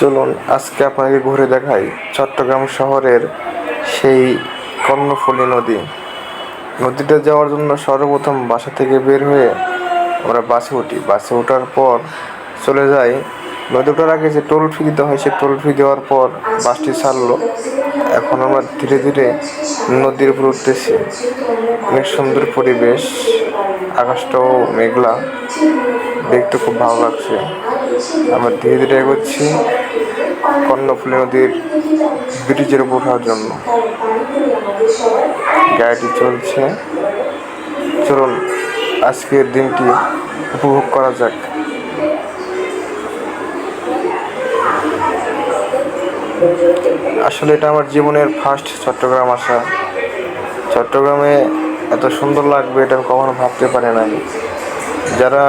চলুন, আজকে আপনাকে ঘুরে দেখাই চট্টগ্রাম শহরের সেই কর্ণফুলী নদী। নদীতে যাওয়ার জন্য সর্বপ্রথম বাসা থেকে বের হয়ে আমরা বাসে উঠি। বাসে ওঠার পর চলে যাই নদী ওঠার আগে যে টোল ফি দিতে হয়। সে টোল ফি দেওয়ার পর বাসটি ছাড়লো। এখন আমরা ধীরে ধীরে নদীর উপর উঠতেছি। অনেক সুন্দর পরিবেশ। আকাশটাও মেঘলা। দেখতে খুব ভালো লাগছে। আমরা ধীরে ধীরে এগোচ্ছি কর্ণফুলী নদীর ব্রিজের উপর ওঠার জন্য। গাড়িটি চলছে। চলুন, আজকের দিনটি উপভোগ করা যাক। আসলে এটা আমার জীবনের ফার্স্ট চট্টগ্রাম আসা। চট্টগ্রামে এত সুন্দর লাগবে এটা আমি কখনো ভাবতে পারি নাই। যারা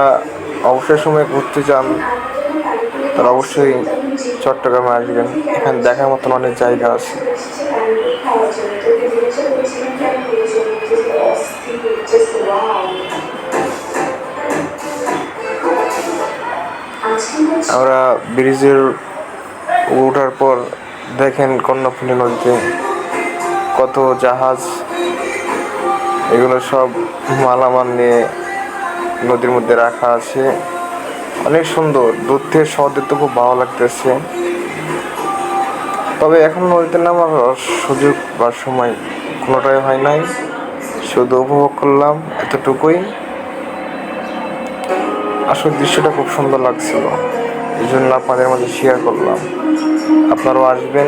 অবসর সময় ঘুরতে চান, তারা অবশ্যই চট্টগ্রামে আসবেন। এখানে দেখার মতন অনেক জায়গা আছে। আমরা ব্রিজের ওঠার পর দেখেন কর্ণফুলী নদীতে কত জাহাজ, এগুলো সব মালামাল নিয়ে নদীর মধ্যে রাখা আছে। অনেক সুন্দর দূর থেকে শহর দেখতে খুব ভালো লাগতেছে। তবে এখন নদীতে নামার সুযোগ বা সময় কোনোটাই হয় নাই। শুধু উপভোগ করলাম এতটুকুই। আসল দৃশ্যটা খুব সুন্দর লাগছিল। এই জন্য আপনাদের মাঝে শেয়ার করলাম। আপনারাও আসবেন,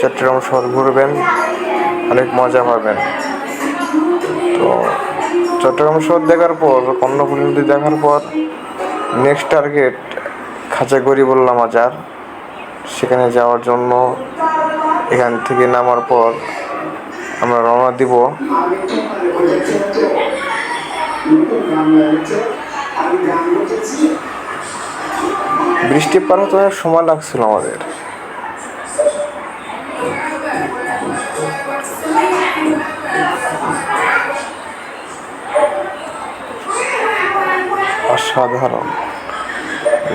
চট্টগ্রাম শহর ঘুরবেন, অনেক মজা পাবেন। তো চট্টগ্রাম শহর দেখার পর, কর্ণফুলী নদী দেখার পর নেক্সট টার্গেট খাঁচাগড়ি বললাম আজার সেখানে যাওয়ার জন্য এখান থেকে নামার পর আমরা রওনা দিব। বৃষ্টি পার হতে অনেক সময় লাগছিল আমাদের। অসাধারণ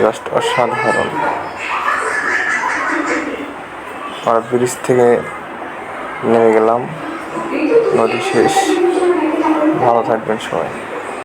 জাস্ট অসাধারণ। আমরা ব্রিজ থেকে নেমে গেলাম, নদী শেষ। ভালো থাকবেন সবাই।